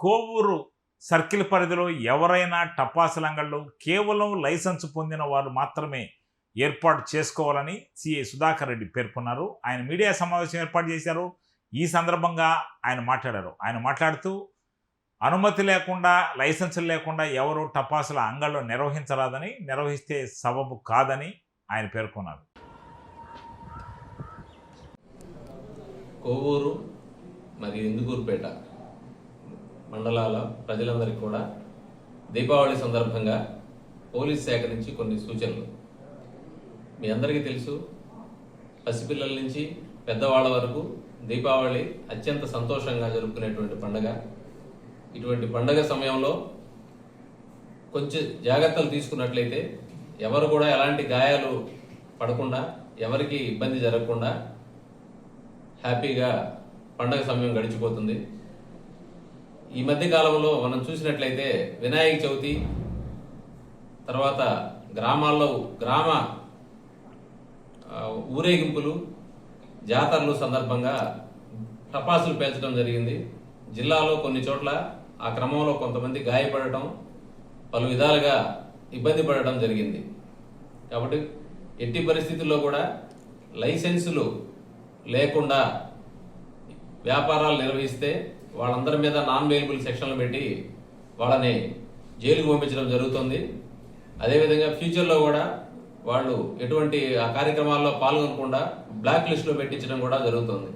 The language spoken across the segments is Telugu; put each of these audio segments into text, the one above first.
కోవూరు సర్కిల్ పరిధిలో ఎవరైనా టపాసుల అంగళ్ళు కేవలం లైసెన్స్ పొందిన వారు మాత్రమే ఏర్పాటు చేసుకోవాలని సిఐ సుధాకర్ రెడ్డి పేర్కొన్నారు. ఆయన మీడియా సమావేశం ఏర్పాటు చేశారు. ఈ సందర్భంగా ఆయన మాట్లాడారు. ఆయన మాట్లాడుతూ అనుమతి లేకుండా లైసెన్సులు లేకుండా ఎవరు టపాసుల అంగళ్ళు నిర్వహించరాదని నిర్వహిస్తే సబబు కాదని ఆయన పేర్కొన్నారు. కోవూరు మరియు ఇందుకూరుపేట. మండలాల ప్రజలందరికీ కూడా దీపావళి సందర్భంగా పోలీస్ శాఖ నుంచి కొన్ని సూచనలు. మీ అందరికీ తెలుసు పసిపిల్లల నుంచి పెద్దవాళ్ళ వరకు దీపావళి అత్యంత సంతోషంగా జరుపుకునేటువంటి పండగ. ఇటువంటి పండగ సమయంలో కొంచెం జాగ్రత్తలు తీసుకున్నట్లయితే ఎవరు కూడా ఎలాంటి గాయాలు పడకుండా ఎవరికి ఇబ్బంది జరగకుండా హ్యాపీగా పండగ సమయం గడిచిపోతుంది. ఈ మధ్య కాలంలో మనం చూసినట్లయితే వినాయక చవితి తర్వాత గ్రామాల్లో గ్రామ ఊరేగింపులు జాతరలు సందర్భంగా టపాసులు పేల్చడం జరిగింది. జిల్లాలో కొన్ని చోట్ల ఆ క్రమంలో కొంతమంది గాయపడటం పలు విధాలుగా ఇబ్బంది పడటం జరిగింది. కాబట్టి ఎట్టి పరిస్థితుల్లో కూడా లైసెన్సులు లేకుండా వ్యాపారాలు నిర్వహిస్తే వాళ్ళందరి మీద నాన్ వేలబుల్ సెక్షన్లు పెట్టి వాళ్ళని జైలుకు పంపించడం జరుగుతుంది. అదేవిధంగా ఫ్యూచర్లో కూడా వాళ్ళు ఎటువంటి ఆ కార్యక్రమాల్లో పాల్గొనకుండా బ్లాక్ లిస్ట్లో పెట్టించడం కూడా జరుగుతుంది.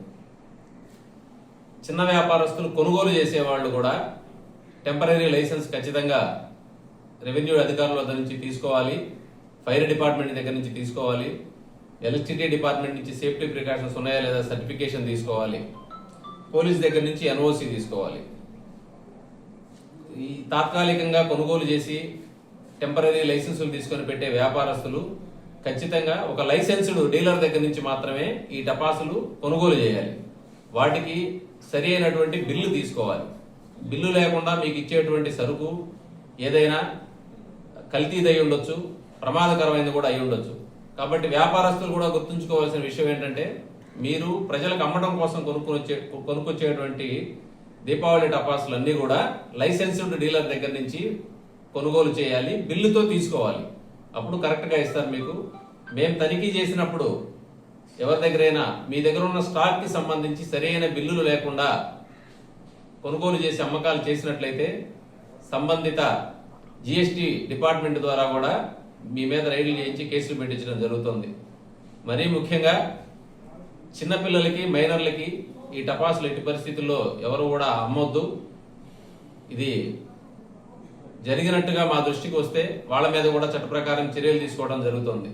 చిన్న వ్యాపారస్తులు కొనుగోలు చేసే వాళ్ళు కూడా టెంపరీ లైసెన్స్ ఖచ్చితంగా రెవెన్యూ అధికారుల దగ్గర నుంచి తీసుకోవాలి ఫైర్ డిపార్ట్మెంట్ దగ్గర నుంచి తీసుకోవాలి ఎలక్ట్రిసిటీ డిపార్ట్మెంట్ నుంచి సేఫ్టీ ప్రికాషన్స్ ఉన్నాయా లేదా సర్టిఫికేషన్ తీసుకోవాలి. పోలీస్ దగ్గర నుంచి ఎన్ఓసి తీసుకోవాలి. ఈ తాత్కాలికంగా కొనుగోలు చేసి టెంపరీ లైసెన్సులు తీసుకొని పెట్టే వ్యాపారస్తులు ఖచ్చితంగా ఒక లైసెన్స్డ్ డీలర్ దగ్గర నుంచి మాత్రమే ఈ టపాసులు కొనుగోలు చేయాలి. వాటికి సరి అయినటువంటి బిల్లు తీసుకోవాలి. బిల్లు లేకుండా మీకు ఇచ్చేటువంటి సరుకు ఏదైనా కల్తీదై ఉండొచ్చు ప్రమాదకరమైనది కూడా అయి ఉండొచ్చు. కాబట్టి వ్యాపారస్తులు కూడా గుర్తుంచుకోవాల్సిన విషయం ఏంటంటే మీరు ప్రజలకు అమ్మడం కోసం కొనుక్కొచ్చే కొనుక్కొచ్చేటువంటి దీపావళి టపాసులు అన్నీ కూడా లైసెన్స్డ్ డీలర్ దగ్గర నుంచి కొనుగోలు చేయాలి బిల్లుతో తీసుకోవాలి. అప్పుడు కరెక్ట్గా ఇస్తారు మీకు. మేము తనిఖీ చేసినప్పుడు ఎవరి దగ్గరైనా మీ దగ్గర ఉన్న స్టాక్కి సంబంధించి సరైన బిల్లులు లేకుండా కొనుగోలు చేసి అమ్మకాలు చేసినట్లయితే సంబంధిత జిఎస్టి డిపార్ట్మెంట్ ద్వారా కూడా మీ మీద రైడ్లు చేయించి కేసులు పెట్టించడం జరుగుతుంది. మరీ ముఖ్యంగా చిన్నపిల్లలకి మైనర్లకి ఈ టపాసులు ఎట్టి పరిస్థితుల్లో ఎవరు కూడా అమ్మొద్దు. ఇది జరిగినట్టుగా మా దృష్టికి వస్తే వాళ్ళ మీద కూడా చట్ట ప్రకారం చర్యలు తీసుకోవడం జరుగుతుంది.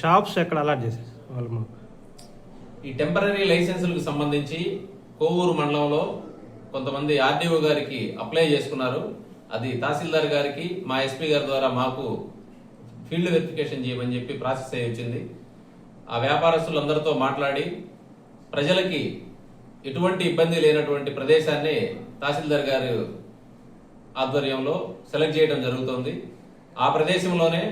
షాప్స్ ఎక్కడ అలాట్ చేసేసి వాళ్ళు ఈ టెంపరీ లైసెన్సులకు సంబంధించి కోవూరు మండలంలో కొంతమంది ఆర్డీఓ గారికి అప్లై చేసుకున్నారు. అది తహసీల్దార్ గారికి మా ఎస్పీ గారి ద్వారా మాకు ఫీల్డ్ వెరిఫికేషన్ చేయమని చెప్పి ప్రాసెస్ అయ్యి వచ్చింది. ఆ వ్యాపారస్తులందరితో మాట్లాడి ప్రజలకి ఎటువంటి ఇబ్బంది లేనటువంటి ప్రదేశాన్ని తహసీల్దార్ గారు ఆధ్వర్యంలో సెలెక్ట్ చేయడం జరుగుతోంది. ఆ ప్రదేశంలోనే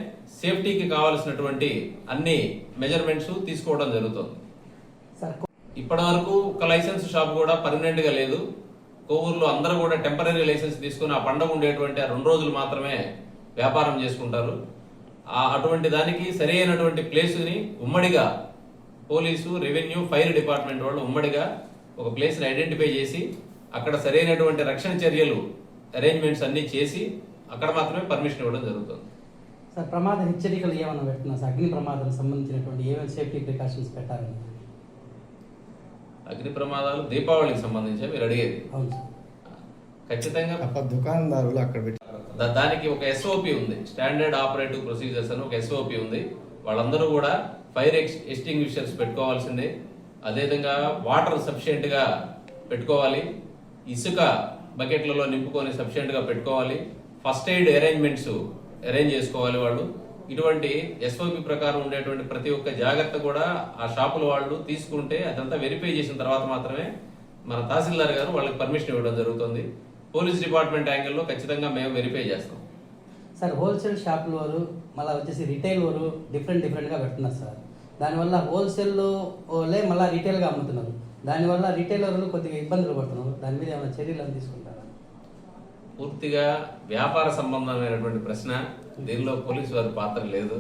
సేఫ్టీకి కావలసినటువంటి అన్ని మెజర్మెంట్స్ తీసుకోవడం జరుగుతుంది. ఇప్పటి వరకు ఒక లైసెన్స్ షాప్ కూడా పర్మనెంట్గా లేదు. కోవూరులో అందరూ కూడా టెంపరీ లైసెన్స్ తీసుకుని ఆ పండగ ఉండేటువంటి ఆ రెండు రోజులు మాత్రమే వ్యాపారం చేసుకుంటారు. అటువంటి దానికి సరి అయినటువంటి ప్లేస్ని ఉమ్మడిగా పోలీసు రెవెన్యూ ఫైర్ డిపార్ట్మెంట్ వాళ్ళు ఉమ్మడిగా ఒక ప్లేస్ని ఐడెంటిఫై చేసి అక్కడ సరైనటువంటి రక్షణ చర్యలు అరేంజ్మెంట్స్ అన్ని చేసి అక్కడ మాత్రమే పర్మిషన్ ఇవ్వడం జరుగుతుంది. సార్ ప్రమాద హెచ్చరికలు ఏమైనా పెడుతున్నా సార్? అగ్ని ప్రమాదం సంబంధించినటువంటి ఏమేమి సేఫ్టీ ప్రికాషన్స్ పెట్టాలని? అగ్ని ప్రమాదాలు దీపావళికి సంబంధించి మీరు అడిగేది. అవును సార్. ఖచ్చితంగా దుకాణదారులు అక్కడ పెట్టి దానికి ఒక ఎస్ఓపి ఉంది. స్టాండర్డ్ ఆపరేటివ్ ప్రొసీజర్స్ అని ఒక ఎస్ఓపి ఉంది. వాళ్ళందరూ కూడా ఫైర్ ఎక్స్ ఎక్స్టింగ్విషర్స్ పెట్టుకోవాల్సిందే. అదేవిధంగా వాటర్ సఫిషియెంట్గా పెట్టుకోవాలి. ఇసుక బకెట్లలో నింపుకొని సఫిషియెంట్గా పెట్టుకోవాలి. ఫస్ట్ ఎయిడ్ అరేంజ్మెంట్స్ అరేంజ్ చేసుకోవాలి వాళ్ళు. ఇటువంటి ఎస్ఓపి ప్రకారం ఉండేటువంటి ప్రతి ఒక్క జాగ్రత్త కూడా ఆ షాపుల వాళ్ళు తీసుకుంటే అదంతా వెరిఫై చేసిన తర్వాత మాత్రమే మన తహసీల్దార్ గారు వాళ్ళకి పర్మిషన్ ఇవ్వడం జరుగుతుంది. పోలీస్ డిపార్ట్మెంట్ యాంగిల్లో ఖచ్చితంగా మేము వెరిఫై చేస్తాం. సార్ హోల్సేల్ షాపుల వారు మళ్ళీ వచ్చేసి రిటైల్ వారు డిఫరెంట్ డిఫరెంట్గా పెడుతున్నారు సార్. దానివల్ల హోల్సేల్లే మళ్ళీ రీటైల్గా అమ్ముతున్నారు. దానివల్ల రీటైలర్లు కొద్దిగా ఇబ్బందులు పడుతున్నారు. దాని మీద ఏమైనా చర్యలు తీసుకుంటారా? పూర్తిగా వ్యాపార సంబంధమైనటువంటి ప్రశ్న. దీనిలో పోలీసు వారి పాత్ర లేదు.